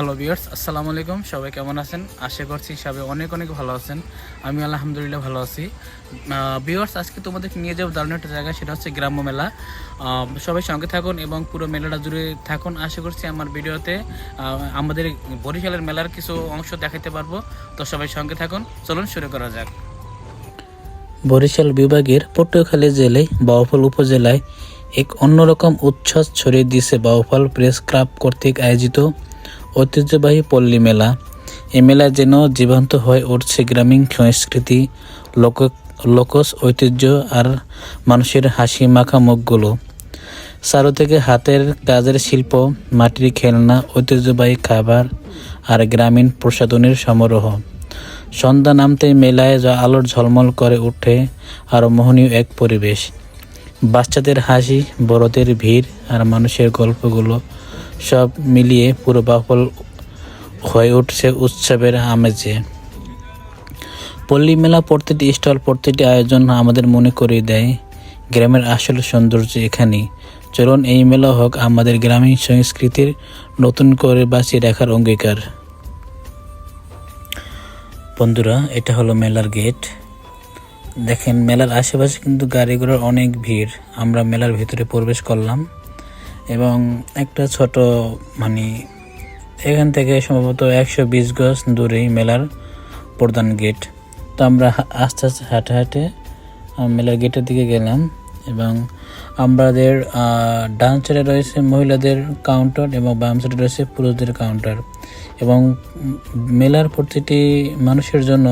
Hello বিয়ার্স আসসালামু আলাইকুম। সবাই কেমন আছেন? আশা করছি সবাই অনেক অনেক ভালো আছেন। আমি আলহামদুলিল্লাহ ভালো আছি। বিয়ার্স আজকে তোমাদেরকে নিয়ে যাব দারুণ একটা জায়গা, সেটা হচ্ছে গ্রাম্য মেলা। সবাই সঙ্গে থাকুন এবং পুরো মেলাটা জুড়ে থাকুন। আশা করছি আমার ভিডিওতে আমাদের বরিশালের মেলার কিছু অংশ দেখাতে পারব। তো সবাই সঙ্গে থাকুন। চলুন শুরু করা যাক। বরিশাল বিভাগের পটুয়াখালী জেলায় বাউফল উপজেলায় এক অন্যরকম উচ্ছ্বাস ছড়িয়ে দিয়েছে বাউফল প্রেস ক্লাব কর্তৃক আয়োজিত ঐতিহ্যবাহী পল্লী মেলা। এ মেলা যেন জীবন্ত হয়ে উঠছে গ্রামীণ সংস্কৃতি, লোক, লোকজ ঐতিহ্য আর মানুষের হাসি মাখা মুখগুলো। চারু থেকে হাতের কাজের শিল্প, মাটির খেলনা, ঐতিহ্যবাহী খাবার আর গ্রামীণ প্রসাধনের সমারোহ। সন্ধ্যা নামতে মেলায় যা আলোর ঝলমল করে ওঠে আর মোহনীয় এক পরিবেশ। বাচ্চাদের হাসি, বড়দের ভিড় আর মানুষের গল্পগুলো সব মিলিয়ে পুরো হয়ে উঠছে উৎসবের আমেজে। পল্লী মেলা প্রতিটি স্টল, প্রতিটি আয়োজন আমাদের মনে করিয়ে দেয় গ্রামের আসল সৌন্দর্য এখানেই। চলুন এই মেলা হোক আমাদের গ্রামীণ সংস্কৃতির নতুন করে বাঁচিয়ে রাখার অঙ্গীকার। বন্ধুরা, এটা হলো মেলার গেট। দেখেন, মেলার আশেপাশে কিন্তু গাড়ি ঘোড়ার অনেক ভিড়। আমরা মেলার ভিতরে প্রবেশ করলাম। এবং একটা ছোট মানে এখান থেকে সম্ভবত একশো বিশ গজ দূরেই মেলার প্রধান গেট। তো আমরা আস্তে আস্তে হাঁটে হাঁটে মেলার গেটের দিকে গেলাম এবং আমাদের ডান সাইডে রয়েছে মহিলাদের কাউন্টার এবং বাম সাইডে রয়েছে পুরুষদের কাউন্টার এবং মেলার প্রতিটি মানুষের জন্য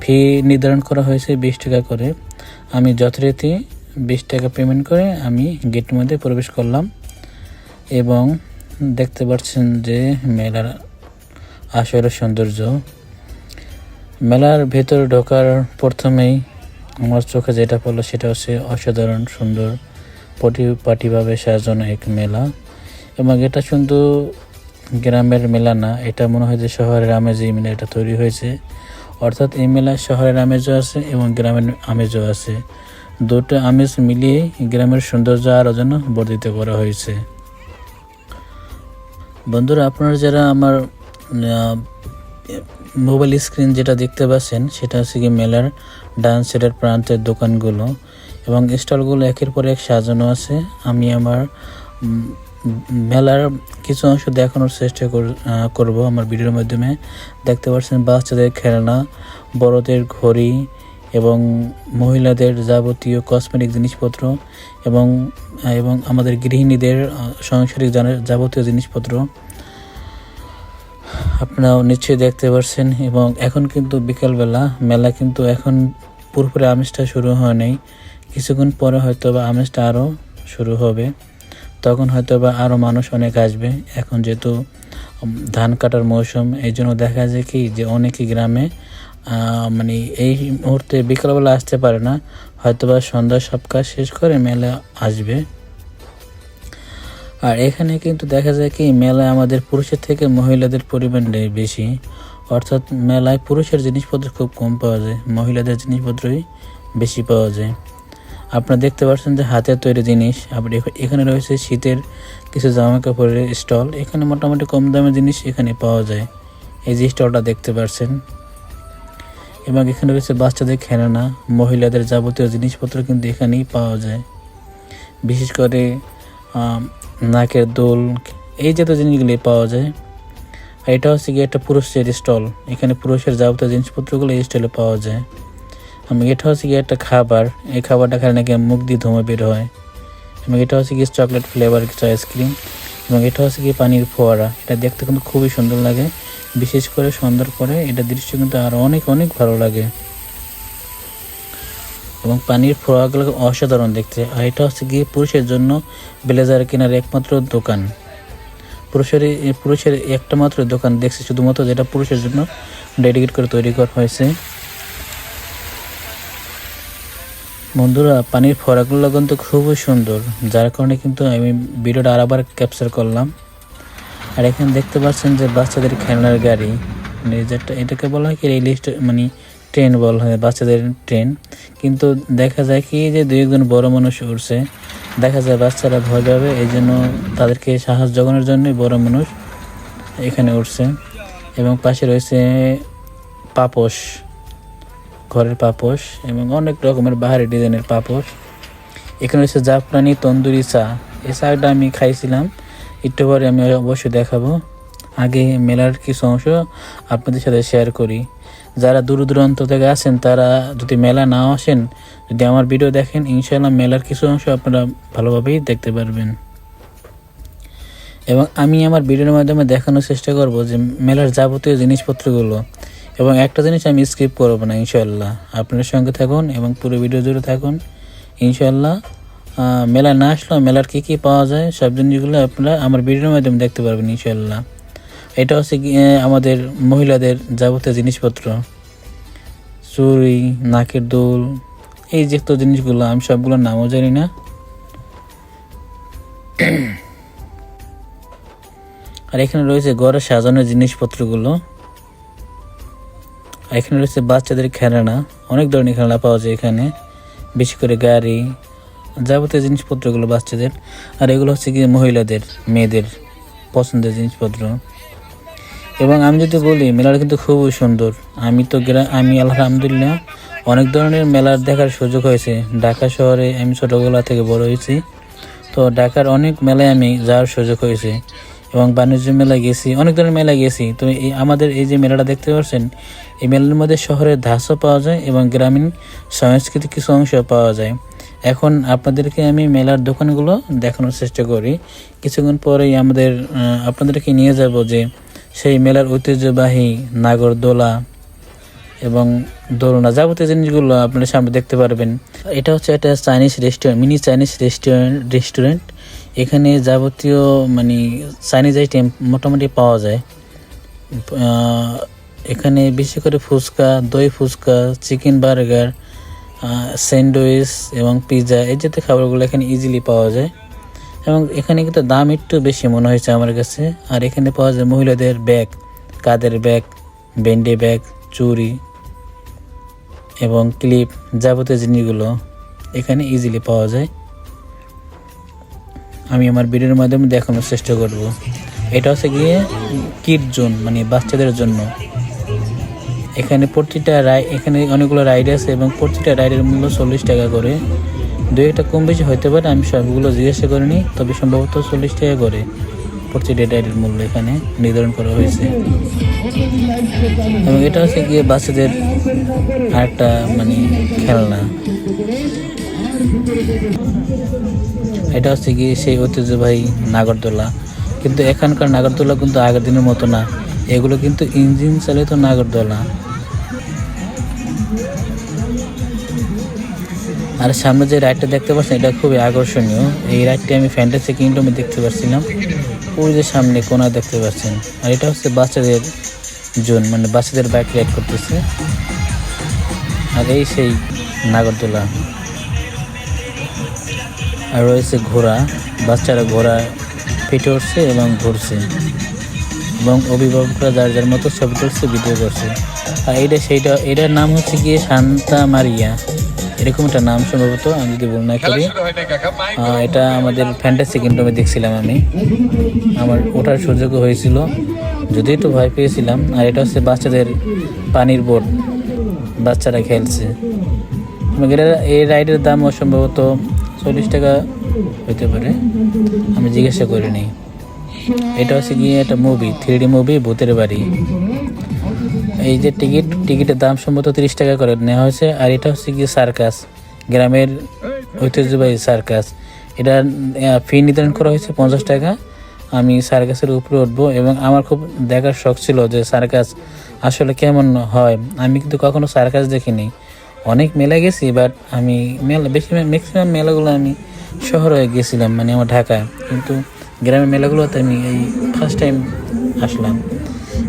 ফি নির্ধারণ করা হয়েছে বিশ টাকা করে। আমি যথারীতি বিশ টাকা পেমেন্ট করে আমি গেটের মধ্যে প্রবেশ করলাম। এবং দেখতে পাচ্ছেন যে মেলার আসলে সৌন্দর্য। মেলার ভেতর ঢোকার প্রথমেই আমার চোখে যেটা পড়ল সেটা হচ্ছে অসাধারণ সুন্দর পরিপাটিভাবে সাজানো এক মেলা। এবং এটা শুধু গ্রামের মেলা না, এটা মনে হয় যে শহরের আমেজে এই মেলা এটা তৈরি হয়েছে। অর্থাৎ এই মেলায় শহরের আমেজও আছে এবং গ্রামের আমেজও আছে। দুটো আমেজ মিলিয়ে গ্রামের সৌন্দর্য আরও যেন বর্ধিত করা হয়েছে। বন্ধুরা, আপনারা যারা আমার মোবাইল স্ক্রিন যেটা দেখতে পাচ্ছেন, সেটা হচ্ছে কি মেলার ডান সাইডের প্রান্তের দোকানগুলো এবং স্টলগুলো একের পর এক সাজানো আছে। আমি আমার মেলার কিছু অংশ দেখানোর চেষ্টা করব আমার ভিডিওর মাধ্যমে। দেখতে পাচ্ছেন বাচ্চাদের খেলনা, বড়দের ঘড়ি এবং মহিলাদের যাবতীয় কসমেটিক জিনিসপত্র এবং এবং আমাদের গৃহিণীদের সাংসারিক যাবতীয় জিনিসপত্র। আপনারাও নিশ্চয়ই দেখতে পাচ্ছেন এবং এখন কিন্তু বিকালবেলা, মেলা কিন্তু এখন পুরোপুরি আমেজটা শুরু হয় নাই কিছুক্ষণ পরে হয়তো বা আমেজটা আরও শুরু হবে। তখন হয়তো বা আরও মানুষ অনেক আসবে। এখন যেহেতু ধান কাটার মৌসুম এই জন্য দেখা যায় কি যে অনেকে গ্রামে মানে এই মুহূর্তে বিকালবেলা আসতে পারে না। হয়তো বা সন্ধ্যা সব কাজ শেষ করে মেলা আসবে। আর এখানে কিন্তু দেখা যায় কি, মেলায় আমাদের পুরুষের থেকে মহিলাদের পরিমাণটাই বেশি। অর্থাৎ মেলায় পুরুষের জিনিসপত্র খুব কম পাওয়া যায়, মহিলাদের জিনিসপত্রই বেশি পাওয়া যায়। আপনারা দেখতে পাচ্ছেন যে হাতের তৈরি জিনিস, আবার এখানে রয়েছে শীতের কিছু জামা কাপড়ের স্টল। এখানে মোটামুটি কম দামের জিনিস এখানে পাওয়া যায়। এই যে স্টলটা দেখতে পাচ্ছেন। এবং এখানে রয়েছে বাচ্চাদের খেলনা, মহিলাদের যাবতীয় জিনিসপত্র কিন্তু এখানেই পাওয়া যায়। বিশেষ করে নাকের দোল, এই জাতীয় জিনিসগুলি পাওয়া যায়। আর এটা হচ্ছে কি একটা পুরুষের স্টল। এখানে পুরুষের যাবতীয় জিনিসপত্রগুলো এই স্টলে পাওয়া যায়। আমি এটা হচ্ছে কি একটা খাবার। এই খাবারটা খালে নাকি মুখ দিয়ে ধোঁয়া বের হয়। এবং এটা হচ্ছে কি চকলেট ফ্লেভার কিছু আইসক্রিম এবং এটা হচ্ছে কি পানির ফোয়ারা। এটা দেখতে কিন্তু খুবই সুন্দর লাগে। বিশেষ করে সন্ধ্যার পরে এটা দৃশ্য কিন্তু আরও অনেক অনেক ভালো লাগে। এবং পানির ফোয়ারাগুলো অসাধারণ দেখতে। আর এটা হচ্ছে গিয়ে পুরুষের জন্য ব্লেজার কেনার একমাত্র দোকান। পুরুষের পুরুষের একটা মাত্র দোকান দেখছি, শুধুমাত্র যেটা পুরুষের জন্য ডেডিকেট করে তৈরি করা হয়েছে। বন্ধুরা, পানির ফোয়ারাগুলো কিন্তু খুবই সুন্দর। যার কারণে কিন্তু আমি ভিডিওটা আরেকবার ক্যাপচার করলাম। আর এখানে দেখতে পাচ্ছেন যে বাচ্চাদের খেলনার গাড়ি মানে যেটা এটাকে বলা হয় কি, রেল মানে ট্রেন বলা হয়, বাচ্চাদের ট্রেন। কিন্তু দেখা যায় কি, যে দুই একজন বড় মানুষ উঠছে দেখা যায় বাচ্চারা ভয় পাবে, এই জন্য তাদেরকে সাহস জোগানোর জন্যই বড় মানুষ এখানে উঠছে এবং পাশে রয়েছে পাপোশ, ঘরের পাপোশ, এবং অনেক রকমের বাহারি ডিজাইনের পাপোশ। এখানে রয়েছে জাফরানি তন্দুরি চা। এই চাটা আমি খাইছিলাম। পরে আমি অবশ্যই দেখাবো। আগে মেলার কিছু অংশ আপনাদের সাথে শেয়ার করি। যারা দূর দূরান্ত থেকে আসেন তারা যদি মেলা না আসেন, যদি আমার ভিডিও দেখেন ইনশাল্লাহ মেলার কিছু অংশ আপনারা ভালোভাবেই দেখতে পারবেন। এবং আমি আমার ভিডিওর মাধ্যমে দেখানোর চেষ্টা করব যে মেলার যাবতীয় জিনিসপত্রগুলো। এবং একটা জিনিস আমি স্কিপ করব না ইনশাল্লাহ আপনার সঙ্গে থাকুন এবং পুরো ভিডিও জুড়ে থাকুন। ইনশাল্লাহ মেলা না আসলেও মেলার কী কী পাওয়া যায়, সব জিনিসগুলো আপনারা আমার ভিডিওর মাধ্যমে দেখতে পারবেন ইনশাল্লাহ এটা হচ্ছে আমাদের মহিলাদের যাবতীয় জিনিসপত্র। চুড়ি, নাকের দুল, এই যে তো জিনিসগুলো, আমি সবগুলোর নামও জানি না। আর এখানে রয়েছে ঘরে সাজানোর জিনিসপত্রগুলো। আর এখানে রয়েছে বাচ্চাদের খেলনা, অনেক ধরনের খেলনা পাওয়া যায় এখানে। বেশি করে গাড়ি যাবতীয় জিনিসপত্রগুলো বাচ্চাদের। আর এগুলো হচ্ছে কি মহিলাদের, মেয়েদের পছন্দের জিনিসপত্র। এবং আমি যদি বলি মেলাটা কিন্তু খুবই সুন্দর। আমি তো গ্রা- আমি আলহামদুলিল্লাহ অনেক ধরনের মেলার দেখার সুযোগ হয়েছে। ঢাকা শহরে আমি ছোটোবেলা থেকে বড় হয়েছি। তো ঢাকার অনেক মেলায় আমি যাওয়ার সুযোগ হয়েছে। এবং বাণিজ্য মেলায় গেছি, অনেক ধরনের মেলায় গেছি। তো এই, আমাদের এই যে মেলাটা দেখতে পাচ্ছেন, এই মেলার মধ্যে শহরের ধাঁচও পাওয়া যায় এবং গ্রামীণ সংস্কৃতির কিছু অংশ পাওয়া যায়। এখন আপনাদেরকে আমি মেলার দোকানগুলো দেখানোর চেষ্টা করি। কিছুক্ষণ পরেই আমাদের আপনাদেরকে নিয়ে যাব যে সেই মেলার ঐতিহ্যবাহী নাগরদোলা এবং দোলনা যাবতীয় জিনিসগুলো আপনার সামনে দেখতে পারবেন। এটা হচ্ছে একটা Chinese restaurant, mini Chinese restaurant restaurant. এখানে যাবতীয় মানে চাইনিজ আইটেম মোটামুটি পাওয়া যায়। এখানে বেশি করে ফুচকা, দই ফুচকা, চিকেন বার্গার স্যান্ডউইচ এবং পিৎজা এই জাতীয় খাবারগুলো এখানে ইজিলি পাওয়া যায়। এবং এখানে কিন্তু দাম একটু বেশি মনে হয়েছে আমার কাছে। আর এখানে পাওয়া যায় মহিলাদের ব্যাগ, কাদের ব্যাগ বেন্ডে ব্যাগ চুরি এবং ক্লিপ যাবতীয় জিনিসগুলো এখানে ইজিলি পাওয়া যায়। আমি আমার ভিডিওর মাধ্যমে দেখানোর চেষ্টা করব। এটা হচ্ছে গিয়ে কিট জোন মানে বাচ্চাদের জন্য। এখানে প্রতিটা রাই, এখানে অনেকগুলো রাইড আছে এবং প্রতিটা রাইডের মূল্য চল্লিশ টাকা করে। দু একটা কম বেশি হতে পারে, আমি সবগুলো জিজ্ঞাসা করিনি, তবে সম্ভবত চল্লিশ টাকা করে প্রতিটা রাইডের মূল্য এখানে নির্ধারণ করা হয়েছে। এবং এটা হচ্ছে গিয়ে বাচ্চাদের আরেকটা মানে খেলনা। এটা হচ্ছে গিয়ে সেই ঐতিহ্যবাহী নাগরদোলা। কিন্তু এখানকার নাগরদোলা কিন্তু আগের দিনের মতো না। এগুলো কিন্তু ইঞ্জিন চালিত নাগরদোলা। আর সামনে যে রাইডটা দেখতে পাচ্ছেন, এটা খুবই আকর্ষণীয়। এই রাইডটি আমি ফ্যান্টাসি কিংডমে দেখতে পাচ্ছিলাম ওই যে সামনে কোনা দেখতে পাচ্ছেন। আর এটা হচ্ছে বাচ্চাদের জোন মানে বাচ্চাদের বাইক রাইড করতেছে। আর এই সেই নাগরদোলা। আর রয়েছে ঘোড়া, বাচ্চারা ঘোড়া পিঠে উঠছে এবং ঘুরছে। এবং অভিভাবকরা যার যার মতো ছবি তুলছে ভিডিও করছে। আর এইটা সেইটা এটার নাম হচ্ছে গিয়ে শান্তা মারিয়া। এরকম একটা নাম সম্ভবত আমি যদি ভুল না করি। এটা আমাদের ফ্যান্টাসি কিংডমে দেখছিলাম আমি। আমার ওঠার সুযোগ হয়েছিল। যদি একটু ভয় পেয়েছিলাম। আর এটা হচ্ছে বাচ্চাদের পানির বোট। বাচ্চারা খেলছে। এটা এই রাইডের দাম অসম্ভবত চল্লিশ টাকা হতে পারে। আমি জিজ্ঞাসা করিনি। এটা হচ্ছে গিয়ে একটা মুভি থ্রি মুভি ভূতের বাড়ি। এই যে টিকিট, টিকিটের দাম সম্ভবত তিরিশ টাকা করে। নেওয়া হয়েছে, আর এটা হচ্ছে গিয়ে সার্কাস, গ্রামের ঐতিহ্যবাহী সার্কাস। এটা ফি নির্ধারণ করা হয়েছে পঞ্চাশ টাকা। আমি সার্কাসের উপরে উঠবো, এবং আমার খুব দেখার শখ ছিল যে সার্কাস আসলে কেমন হয়। আমি কিন্তু কখনো সার্কাস দেখিনি। অনেক মেলা গেছি বাট আমি মেলা বেশি ম্যাক্সিমাম মেলাগুলো আমি শহরে গেছিলাম মানে আমার ঢাকা কিন্তু গ্রামের মেলাগুলোতে আমি এই ফার্স্ট টাইম আসলাম।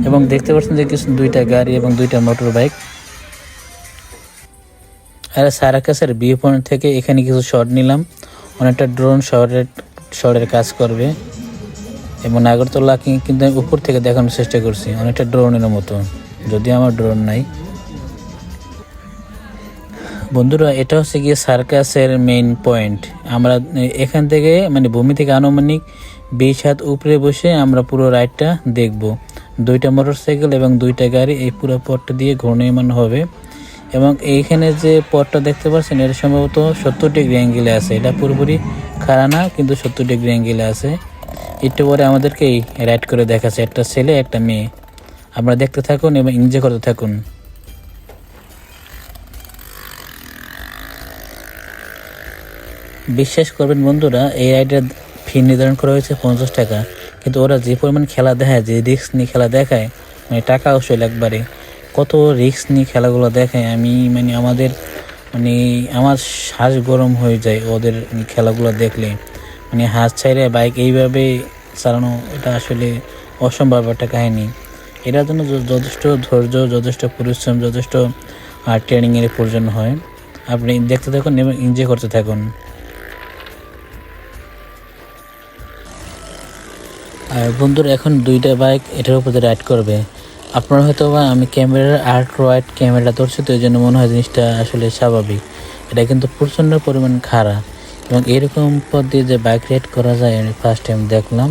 এবং দেখতে পাচ্ছেন যে কিছু দুইটা গাড়ি এবং দুইটা মোটর বাইক আর সারাকাসের ভিউ পয়েন্ট থেকে এখানে কিছু শট নিলাম। অনেকটা ড্রোন শহরের শটের কাজ করবে। এবং নাগরতলা কি- কিন্তু আমি উপর থেকে দেখানোর চেষ্টা করছি। অনেকটা ড্রোনের মতো। যদিও আমার ড্রোন নাই। বন্ধুরা, এটা হচ্ছে গিয়ে সার্কাসের মেইন পয়েন্ট আমরা এখান থেকে মানে ভূমি থেকে আনুমানিক বিশ হাত উপরে বসে আমরা পুরো রাইডটা দেখব। দুইটা মোটরসাইকেল এবং দুইটা গাড়ি এই পুরো পথটা দিয়ে ঘূর্ণয়মান হবে। এবং এইখানে যে পথটা দেখতে পাচ্ছেন, এটা সম্ভবত সত্তর ডিগ্রি অ্যাঙ্গেলে আছে। এটা পুরোপুরি খাড়া না, কিন্তু সত্তর ডিগ্রি অ্যাঙ্গেলে আছে। একটু পরে আমাদেরকেই রাইড করে দেখাচ্ছে, একটা ছেলে, একটা মেয়ে। আপনারা দেখতে থাকুন এবং এনজয় করতে থাকুন। বিশ্বাস করবেন বন্ধুরা, এই রাইডের ফি নির্ধারণ করা হয়েছে পঞ্চাশ টাকা। কিন্তু ওরা যে পরিমাণ খেলা দেখায়, যে রিস্ক নিয়ে খেলা দেখায় মানে টাকা অবশ্যই একবারে কত রিস্ক নিয়ে খেলাগুলো দেখায়, আমি মানে আমাদের মানে আমার শ্বাস গরম হয়ে যায় ওদের খেলাগুলো দেখলে। মানে হাত ছাইড়ে বাইক এইভাবে চালানো, এটা আসলে অসম্ভব একটা কাহিনী। এটার জন্য যথেষ্ট ধৈর্য, যথেষ্ট পরিশ্রম, যথেষ্ট ট্রেনিংয়ের প্রয়োজন হয়। আপনি দেখতে থাকুন এবং এনজয় করতে থাকুন। বন্ধুরা এখন দুইটা বাইক এটার উপরে রাইড করবে। আপনারা হয়তো বা আমি ক্যামেরার আর্ট রাইট ক্যামেরা ধরছি তো এই জন্য মনে হয় জিনিসটা আসলে স্বাভাবিক। এটা কিন্তু প্রচণ্ড পরিমাণ খারাপ এবং এরকম পথ দিয়ে যে বাইক রাইড করা যায় আমি ফার্স্ট টাইম দেখলাম।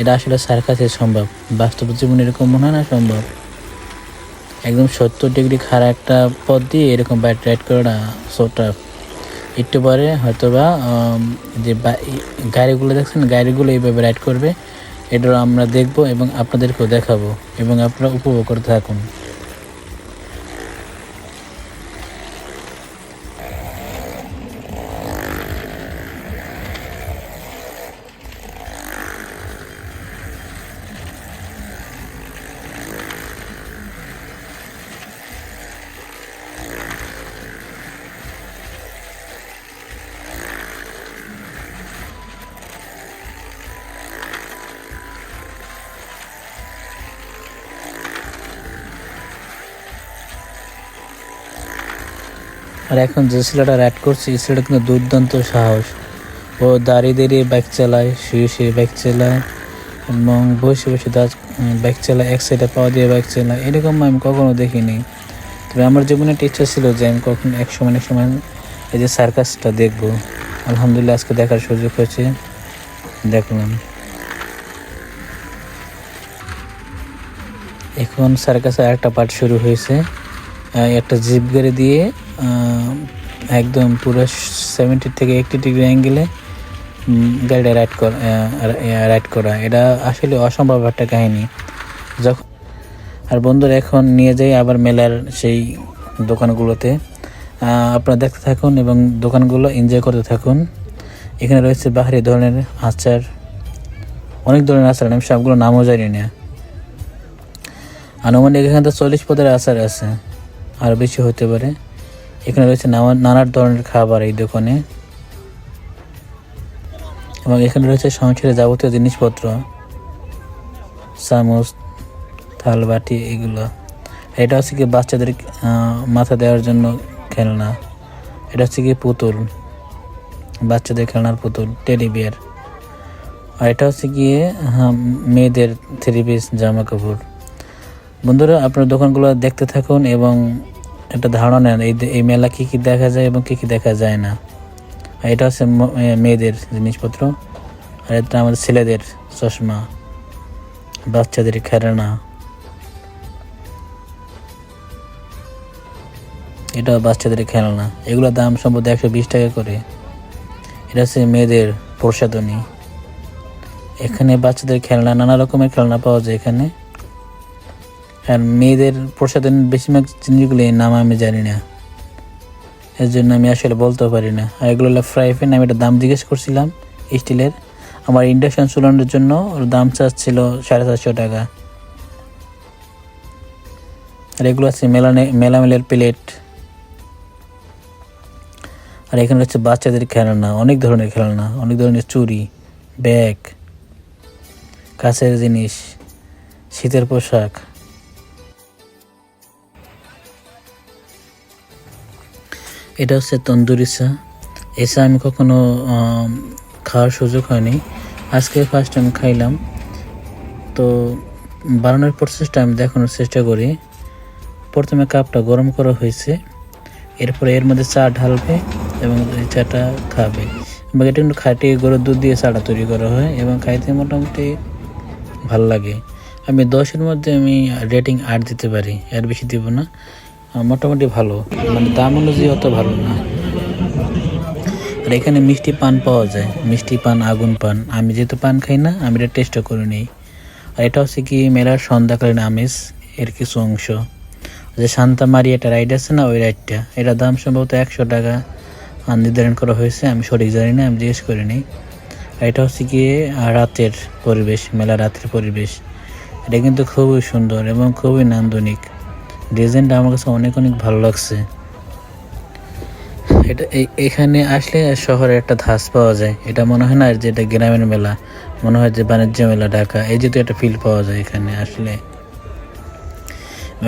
এটা আসলে স্যার কাছে সম্ভব। বাস্তব জীবনে এরকম মনে হয় না সম্ভব? একদম সত্তর ডিগ্রি খারাপ একটা পথ দিয়ে এরকম বাইক রাইড করাটা সো টাফ একটু পরে হয়তো বা যে গাড়িগুলো দেখছেন, গাড়িগুলো এইভাবে রাইড করবে। এটা আমরা দেখব এবং আপনাদেরকেও দেখাবো এবং আপনারা উপভোগ করতে থাকুন। আর এখন যে ছেলেটা রাইড করছে ছেলেটা কিন্তু দুর্দান্ত সাহস। ও দাঁড়িয়ে দাঁড়িয়ে বাইক চালায়, শুয়ে শুয়ে বাইক চালায় এবং বসে বসে বাইক চালায়, এক সাইডে পাওয়া দিয়ে বাইক চালায়। এরকম আমি কখনো দেখিনি। তবে আমার জীবনে একটা ইচ্ছা ছিল যে আমি কখন এক সময় এক সময় এই যে সার্কাসটা দেখব। আলহামদুলিল্লাহ আজকে দেখার সুযোগ হয়েছে। দেখলাম এখন সার্কাসের একটা পার্ট শুরু হয়েছে। একটা জিপ গাড়ি দিয়ে একদম পুরো সেভেন্টি থেকে এইটি ডিগ্রি অ্যাঙ্গেলে গাড়িটা রাইড করা রাইড করা। এটা আসলে অসম্ভব একটা কাহিনী। যখন আর বন্ধুরা, এখন নিয়ে যাই আবার মেলার সেই দোকানগুলোতে। আপনারা দেখতে থাকুন এবং দোকানগুলো এনজয় করতে থাকুন। এখানে রয়েছে বাহারি ধরনের আচার। অনেক ধরনের আচার, আমি সবগুলো নামও জানি না। আনুমানিক এখানে তো চল্লিশ পদের আচার আছে। আরও বেশি হতে পারে। এখানে রয়েছে নানা ধরনের খাবার এই দোকানে। এবং এখানে রয়েছে সংসারের যাবতীয় জিনিসপত্র। চামচ থাল বাটি এগুলো। এটা হচ্ছে কি বাচ্চাদের মাথা দেওয়ার জন্য খেলনা। এটা হচ্ছে কি পুতুল। বাচ্চাদের খেলনার পুতুল, টেডি বিয়ার। আর এটা হচ্ছে গিয়ে মেয়েদের থ্রি পিস জামা কাপড় বন্ধুরা, আপনার দোকানগুলো দেখতে থাকুন এবং একটা ধারণা নেন, এই এই মেলা কী কী দেখা যায় এবং কী কী দেখা যায় না। আর এটা হচ্ছে মেয়েদের জিনিসপত্র। আর এটা আমাদের ছেলেদের চশমা, বাচ্চাদের খেলনা। এটা বাচ্চাদের খেলনা। এগুলোর দাম সম্ভবত একশো বিশ টাকা করে। এটা হচ্ছে মেয়েদের প্রসাদনী এখানে বাচ্চাদের খেলনা, নানা রকমের খেলনা পাওয়া যায় এখানে। আর মেয়েদের প্রসাধনের বেশিরভাগ জিনিসগুলো নাম আমি জানি না। এর জন্য আমি আসলে বলতেও পারি না। আর এগুলো হলো ফ্রাই প্যান আমি এটা দাম জিজ্ঞেস করছিলাম স্টিলের। আমার ইন্ডাকশন চুলানোর জন্য ওর দাম চার্জ ছিল সাড়ে চারশো টাকা। আর এগুলো আছে মেলানে মেলামেলের প্লেট আর এখানে হচ্ছে বাচ্চাদের খেলনা, অনেক ধরনের খেলনা, অনেক ধরনের চুরি ব্যাগ, কাছের জিনিস, শীতের পোশাক। এটা হচ্ছে তন্দুরি চা এই চা আমি কখনো খাওয়ার সুযোগ হয়নি। আজকে ফার্স্ট টাইম খাইলাম। তো বানানোর প্রসেসটা আমি দেখানোর চেষ্টা করি। প্রথমে কাপটা গরম করা হয়েছে। এরপরে এর মধ্যে চা ঢালবে এবং এই চাটা খাবে। এবং এটা কিন্তু খাটিয়ে গরুর দুধ দিয়ে চাটা তৈরি করা হয় এবং খাইতে মোটামুটি ভালো লাগে। আমি দশের মধ্যে আমি রেটিং আট দিতে পারি। এর বেশি দিব না। মোটামুটি ভালো। মানে দাম অনুযায়ী অত ভালো না। আর এখানে মিষ্টি পান পাওয়া যায়। মিষ্টি পান আগুন পান। আমি যেহেতু পান খাই না আমি এটা টেস্টও করে নিই। আর এটা হচ্ছে কি মেলার সন্ধ্যাকালীন আমেজ। এর কিছু অংশ। যে শান্তা মারি একটা রাইড আছে না ওই রাইডটা এটা দাম সম্ভবত একশো টাকা। নির্ধারণ করা হয়েছে আমি সঠিক জানি না আমি জিজ্ঞেস করিনি আর এটা হচ্ছে আহ, রাতের পরিবেশ মেলা রাতের পরিবেশ। এটা কিন্তু খুবই সুন্দর এবং খুবই নান্দনিক। ডিজাইনটা আমার কাছে অনেক অনেক ভালো লাগছে। এটা এখানে আসলে শহরে একটা ধাস পাওয়া যায়। এটা মনে হয় না যে এটা গ্রামের মেলা। মনে হয় যে বাণিজ্য মেলা, ঢাকা। এই যেহেতু একটা ফিল পাওয়া যায় এখানে আসলে।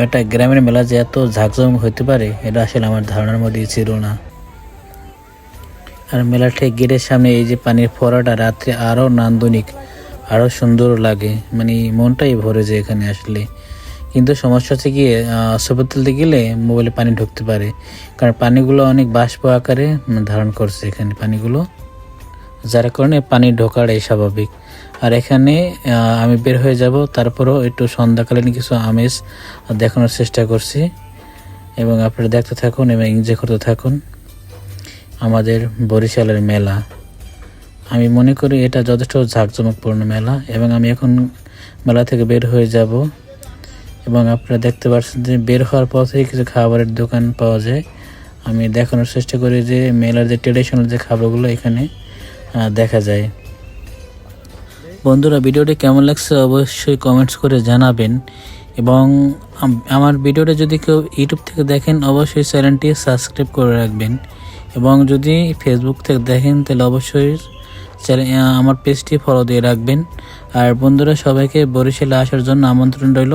একটা গ্রামের মেলা যে এত ঝাঁকজমক হতে পারে, এটা আসলে আমার ধারণার মধ্যেই ছিল না। আর মেলার ঠিক গেটের সামনে এই যে পানির ফোয়ারাটা রাত্রে আরও নান্দনিক আরও সুন্দর লাগে। মানে মনটাই ভরে যায় এখানে আসলে। কিন্তু সমস্যা হচ্ছে কি ছবি তুলতে গেলে মোবাইলে পানি ঢুকতে পারে। কারণ পানিগুলো অনেক বাষ্প আকারে ধারণ করছে এখানে পানিগুলো। যার কারণে পানি ঢোকাটাই স্বাভাবিক। আর এখানে আমি বের হয়ে যাব, তারপরও একটু সন্ধ্যাকালীন কিছু আমেজ দেখানোর চেষ্টা করছি। এবং আপনারা দেখতে থাকুন এবং এনজয় করতে থাকুন আমাদের বরিশালের মেলা। আমি মনে করি এটা যথেষ্ট জাঁকজমকপূর্ণ মেলা এবং আমি এখন মেলা থেকে বের হয়ে যাব। এবং আপনারা দেখতে পাচ্ছেন যে বের হওয়ার পথেই কিছু খাবারের দোকান পাওয়া যায়। আমি দেখানোর চেষ্টা করি যে মেলার যে ট্রেডিশনাল যে খাবারগুলো এখানে দেখা যায়। বন্ধুরা, ভিডিওটি কেমন লাগছে অবশ্যই কমেন্টস করে জানাবেন। এবং আমার ভিডিওটা যদি কেউ ইউটিউব থেকে দেখেন, অবশ্যই চ্যানেলটি সাবস্ক্রাইব করে রাখবেন। এবং যদি ফেসবুক থেকে দেখেন, তাহলে অবশ্যই আমার পেজটি ফলো দিয়ে রাখবেন। আর বন্ধুরা, সবাইকে বরিশালে আসার জন্য আমন্ত্রণ রইল।